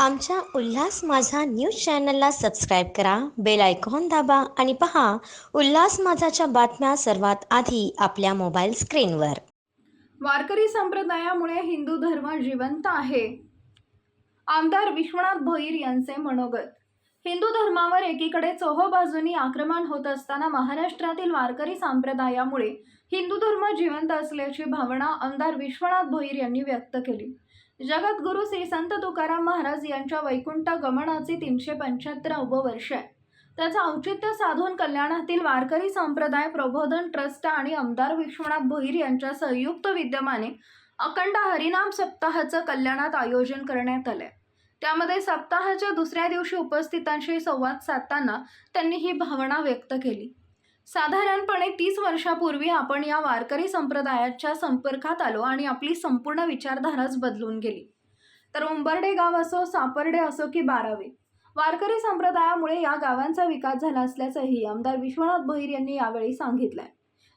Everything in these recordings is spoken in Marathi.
आमच्या उल्हास माझा न्यूज चॅनलला सबस्क्राईब करा बेल आयकॉन दाबा आणि पहा उल्हास माझाच्या बातम्या सर्वात आधी आपल्या मोबाईल स्क्रीनवर. वारकरी संप्रदायामुळे हिंदू धर्म जिवंत आहे. आमदार विश्वनाथ भोईर यांचे मनोगत. हिंदू धर्मावर एकीकडे चोहोबाजूनी आक्रमण होत असताना महाराष्ट्रातील वारकरी संप्रदायामुळे हिंदू धर्म जिवंत असल्याची भावना आमदार विश्वनाथ भोईर यांनी व्यक्त केली. जगद्गुरू श्री संत तुकाराम महाराज यांच्या वैकुंठ गमनाचे तीनशे पंच्याहत्तरावं वर्ष आहे. त्याचं औचित्य साधून कल्याणातील वारकरी संप्रदाय प्रबोधन ट्रस्ट आणि आमदार विश्वनाथ भोईर यांच्या संयुक्त विद्यमाने अखंड हरिनाम सप्ताहाचं कल्याणात आयोजन करण्यात आलंय. त्यामध्ये सप्ताहाच्या दुसऱ्या दिवशी उपस्थितांशी संवाद साधताना त्यांनी ही भावना व्यक्त केली. साधारणपणे तीस वर्षापूर्वी आपण या वारकरी संप्रदायाच्या संपर्कात आलो आणि आपली संपूर्ण विचारधाराच बदलून गेली. तर उंबर्डे गाव असो सापर्डे असो की बारावे वारकरी संप्रदायामुळे या गावांचा विकास झाला असल्याचंही आमदार विश्वनाथ भैर यांनी यावेळी सांगितलंय.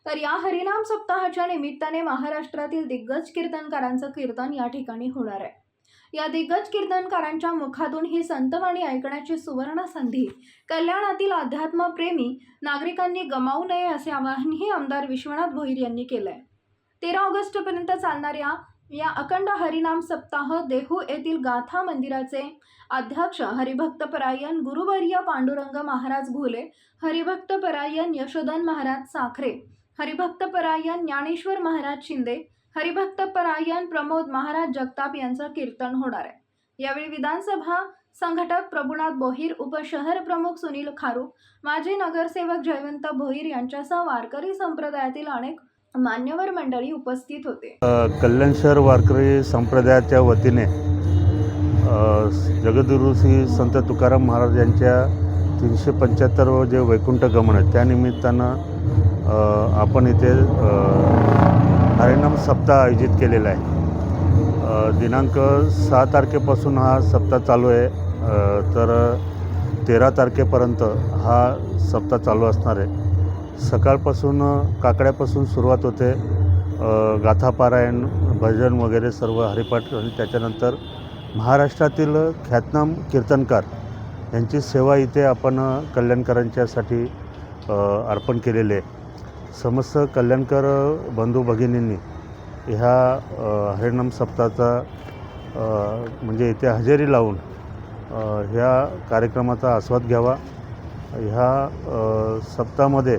तर या हरिनाम सप्ताहाच्या निमित्ताने महाराष्ट्रातील दिग्गज कीर्तनकारांचं कीर्तन या ठिकाणी होणार आहे. या दिग्गज कीर्तनकारांच्या मुखातून ही संतवाणी ऐकण्याची सुवर्ण संधी. कल्याणातील अध्यात्मप्रेमी नागरिकांनी गमावू नये असे आवाहनही आमदार विश्वनाथ भोईर यांनी केलंय. तेरा ऑगस्टपर्यंत चालणाऱ्या या अखंड हरिनाम सप्ताह देहू येथील गाथा मंदिराचे अध्यक्ष हरिभक्तपरायण गुरुवर्य पांडुरंग महाराज घोले हरिभक्तपरायण यशोधन महाराज साखरे हरिभक्तपरायण ज्ञानेश्वर महाराज शिंदे हरिभक्त परायण प्रमोद महाराज जगताप यांचं कीर्तन होणार आहे. यावेळी विधानसभा संघटक प्रभुनाथ बोहीर उपशहर प्रमुख सुनील खारू माजी नगरसेवक जयवंत भोईर यांच्यासह वारकरी संप्रदायातील अनेक मान्यवर मंडळी उपस्थित होते. कल्याण शहर वारकरी संप्रदायाच्या वतीने अ, श्री संत तुकाराम महाराज यांच्या तीनशे पंच्याहत्तरवं जे वैकुंठ गमन आहे त्यानिमित्तानं आपण इथे हरिनाम सप्ताह आयोजित केलेला आहे. दिनांक सहा तारखेपासून हा सप्ताह चालू आहे. तर तेरा तारखेपर्यंत हा सप्ताह चालू असणार आहे. सकाळपासून काकड्यापासून सुरुवात होते. गाथापारायण भजन वगैरे सर्व हरिपाठ आणि त्याच्यानंतर महाराष्ट्रातील ख्यातनाम कीर्तनकार यांची सेवा इथे आपण कल्याणकरांच्यासाठी अर्पण केलेली आहे. समस्त कल्याणकर बंधू भगिनींनी ह्या अ, हरिनाम सप्ताहाचा म्हणजे इथे हजेरी लावून ह्या कार्यक्रमाचा आस्वाद घ्यावा. ह्या सप्ताहामध्ये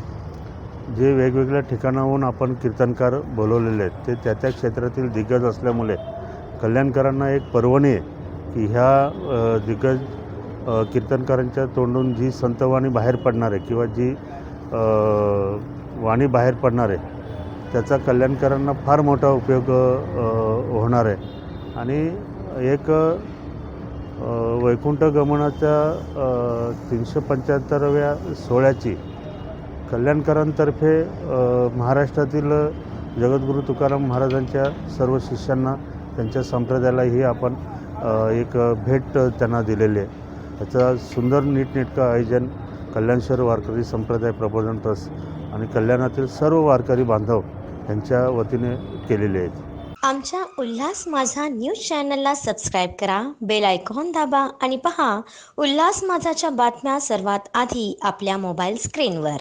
जे वेगवेगळ्या ठिकाणाहून आपण कीर्तनकार बोलवलेले आहेत ते त्या त्या क्षेत्रातील दिग्गज असल्यामुळे कल्याणकरांना एक पर्वणी आहे की ह्या दिग्गज कीर्तनकारांच्या तोंडून जी संतवाणी बाहेर पडणार आहे किंवा जी वाणी बाहेर पडणार आहे. त्याचा कल्याणकरांना फार मोठा उपयोग होणार आहे. आणि एक वैकुंठ गमनाच्या तीनशे पंच्याहत्तराव्या सोहळ्याची कल्याणकरांतर्फे महाराष्ट्रातील जगद्गुरू तुकाराम महाराजांच्या सर्व शिष्यांना त्यांच्या संप्रदायालाही आपण एक भेट त्यांना दिलेली आहे. त्याचा सुंदर नीटनेटकं आयोजन कल्याणशहर वारकरी संप्रदाय प्रबोधन ट्रस्ट आणि कल्याणातील सर्व वारकरी बांधव यांच्या वतीने केलेले आहेत. आमच्या उल्हास माझा न्यूज चॅनलला सबस्क्राईब करा बेल आयकॉन दाबा आणि पहा उल्हास माझाच्या बातम्या सर्वात आधी आपल्या मोबाईल स्क्रीनवर.